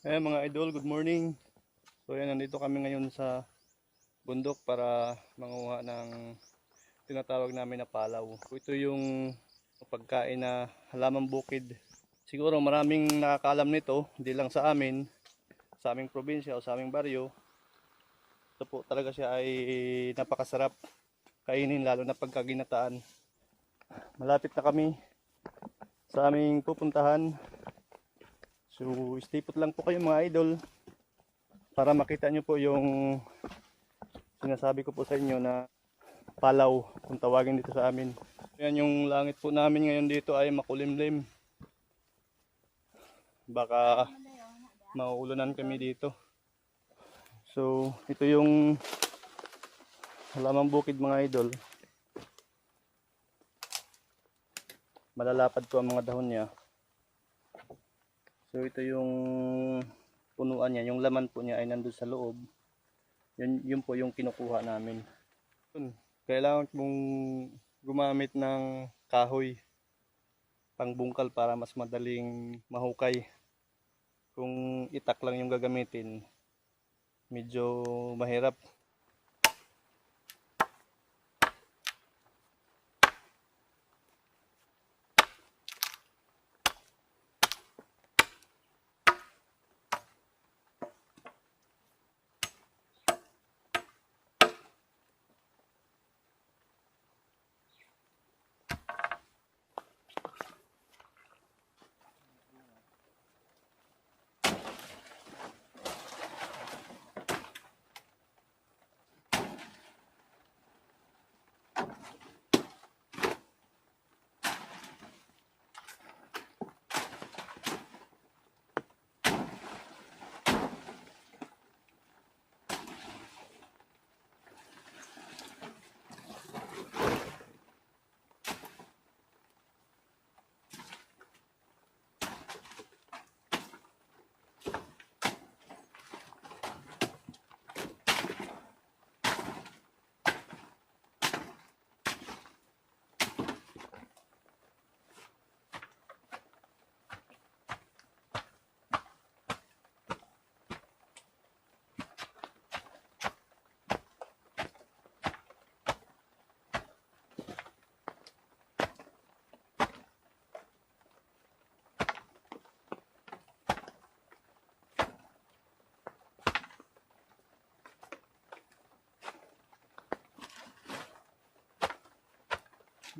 Eh mga idol, good morning. So yan, nandito kami ngayon sa bundok para manguha ng tinatawag namin na palaw. Ito yung pagkain na halamang bukid. Siguro maraming nakakaalam nito, hindi lang sa amin, sa aming probinsya o sa aming baryo. Ito po talaga siya ay napakasarap kainin lalo na pagkaginataan. Malapit na kami sa aming pupuntahan. So, stay put lang po kayo mga idol para makita nyo po yung sinasabi ko po sa inyo na palaw kung tawagin dito sa amin. Yan yung langit po namin ngayon dito ay makulimlim. Baka mauulanan kami dito. So, ito yung halamang bukid mga idol. Malalapad po ang mga dahon niya. So ito yung punuan niya, yung laman po niya ay nandun sa loob. Yun, yun po yung kinukuha namin. Kailangan mong gumamit ng kahoy pangbungkal para mas madaling mahukay. Kung itak lang yung gagamitin, medyo mahirap.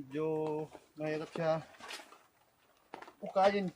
Medyo mahirap siya ukayin.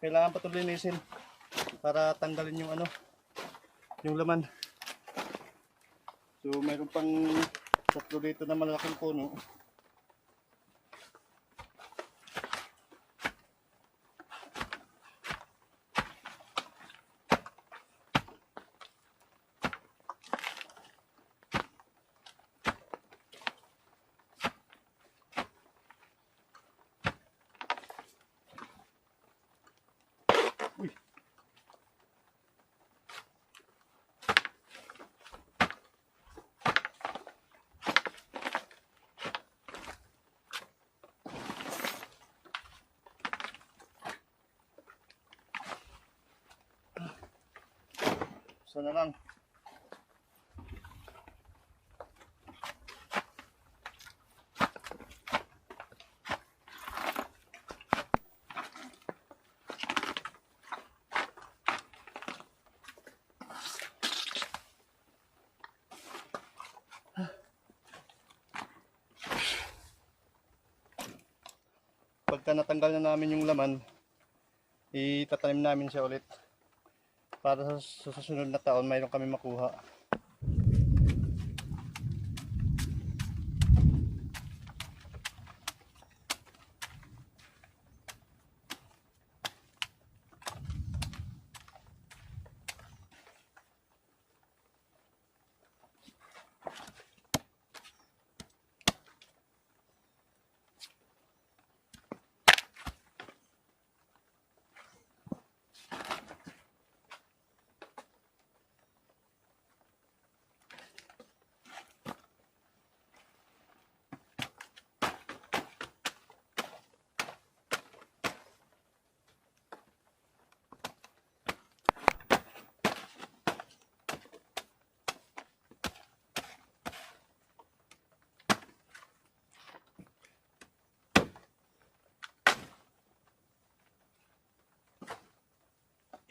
Kailangan pa ito linisin para tanggalin yung ano, yung laman. So mayroon pang tatlo dito na malaking puno. Sana lang. pagka natanggal na namin yung laman, itatanim namin siya ulit. Para sa, susunod na taon, mayroon kami makuha.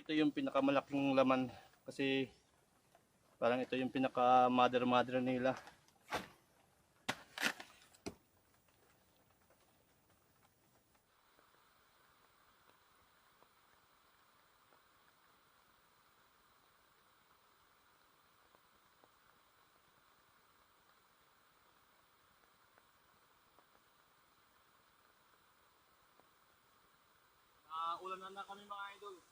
Ito yung pinakamalaking laman kasi parang ito yung pinaka mother mother nila. Ah, ulan na na kami mga idol.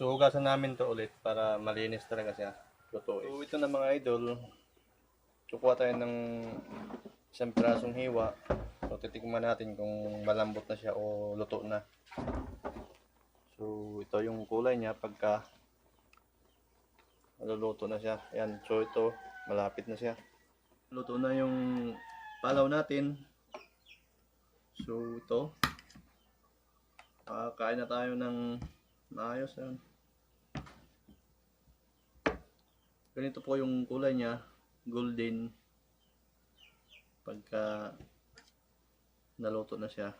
So, hugasan namin to ulit para malinis talaga siya. Lutuin. So, ito na mga idol. Kukuha tayo ng isang pirasong hiwa. So, titikman natin kung malambot na siya o luto na. So, ito yung kulay niya pagka maluluto na siya. Ayan. So, ito, malapit na siya. Luto na yung palaw natin. So ito, Makakain na tayo ng maayos yan. Ganito po yung kulay niya, golden. Pagka naluto na siya.